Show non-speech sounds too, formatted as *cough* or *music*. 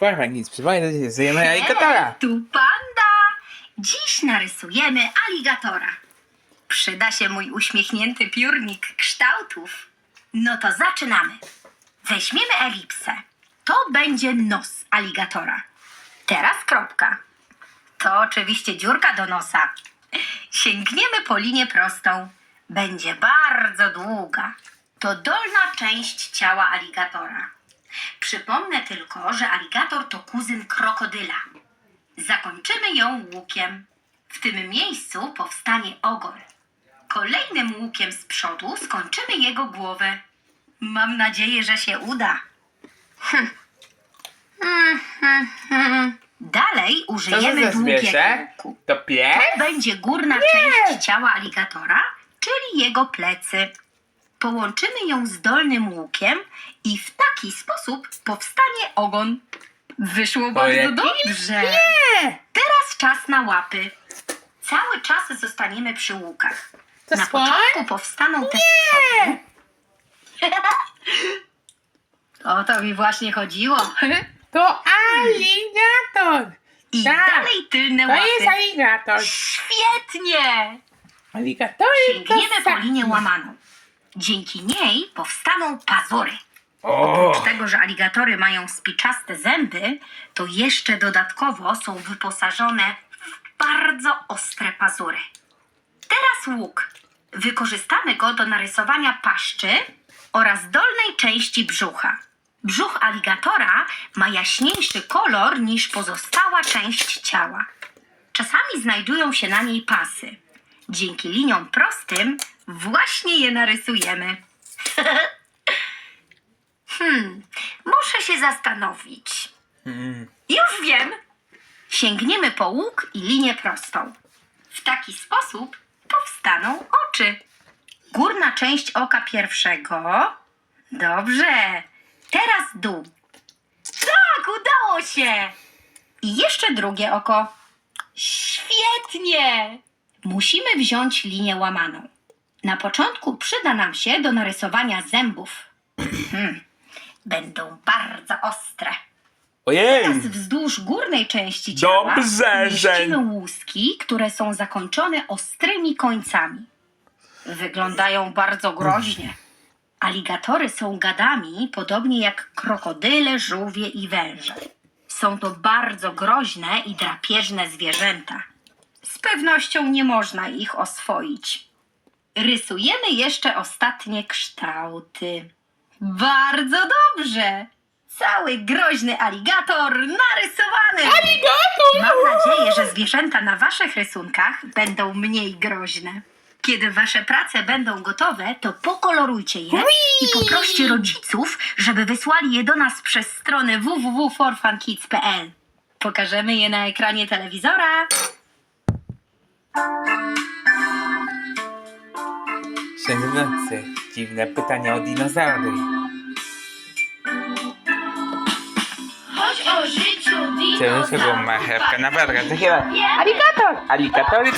Farfan, nic że rysujemy aligatora. Tu panda! Dziś narysujemy aligatora. Przyda się mój uśmiechnięty piórnik kształtów. No to zaczynamy. Weźmiemy elipsę. To będzie nos aligatora. Teraz kropka. To oczywiście dziurka do nosa. Sięgniemy po linię prostą. Będzie bardzo długa. To dolna część ciała aligatora. Przypomnę tylko, że aligator to kuzyn krokodyla. Zakończymy ją łukiem. W tym miejscu powstanie ogon. Kolejnym łukiem z przodu skończymy jego głowę. Mam nadzieję, że się uda. Hm. Hmm, hmm, hmm. Dalej Co to użyjemy za długiego zwierzę? łuku. To pies? To będzie górna część ciała aligatora, czyli jego plecy. Połączymy ją z dolnym łukiem i w taki sposób powstanie ogon. Wyszło bardzo dobrze. Teraz czas na łapy. Cały czas zostaniemy przy łukach. To na słoń? początku powstaną te przodu. *laughs* O to mi właśnie chodziło. *laughs* To aligator. I Tak, dalej tylne To jest łapy. aligator. Świetnie! Aligator Sięgniemy po linię łamaną. Dzięki niej powstaną pazury. O, Oprócz tego, że aligatory mają spiczaste zęby, to jeszcze dodatkowo są wyposażone w bardzo ostre pazury. Teraz łuk. Wykorzystamy go do narysowania paszczy oraz dolnej części brzucha. Brzuch aligatora ma jaśniejszy kolor niż pozostała część ciała. Czasami znajdują się na niej pasy. Dzięki liniom prostym właśnie je narysujemy. *laughs* hmm, muszę się zastanowić. Mm, Już wiem! Sięgniemy po łuk i linię prostą. W taki sposób powstaną oczy. Górna część oka pierwszego. Dobrze. Teraz dół. Tak, udało się! I jeszcze drugie oko. Świetnie! Musimy wziąć linię łamaną. Na początku przyda nam się do narysowania zębów. Hmm, będą bardzo ostre. Ojej! Teraz wzdłuż górnej części ciała Dobrze, mieścimy że- łuski, które są zakończone ostrymi końcami. Wyglądają bardzo groźnie. Aligatory są gadami, podobnie jak krokodyle, żółwie i węże. Są to bardzo groźne i drapieżne zwierzęta. Z pewnością nie można ich oswoić. Rysujemy jeszcze ostatnie kształty. Bardzo dobrze! Cały groźny aligator narysowany! Aligator! Mam nadzieję, że zwierzęta na waszych rysunkach będą mniej groźne. Kiedy wasze prace będą gotowe, to pokolorujcie je i poproście rodziców, żeby wysłali je do nas przez stronę www.forfunkids.pl. Pokażemy je na ekranie telewizora. Szanujący, dziwne pytania o dinozaury. Chodź o życiu Czemu się dinozaurów. marchewka na wargach? Aligatory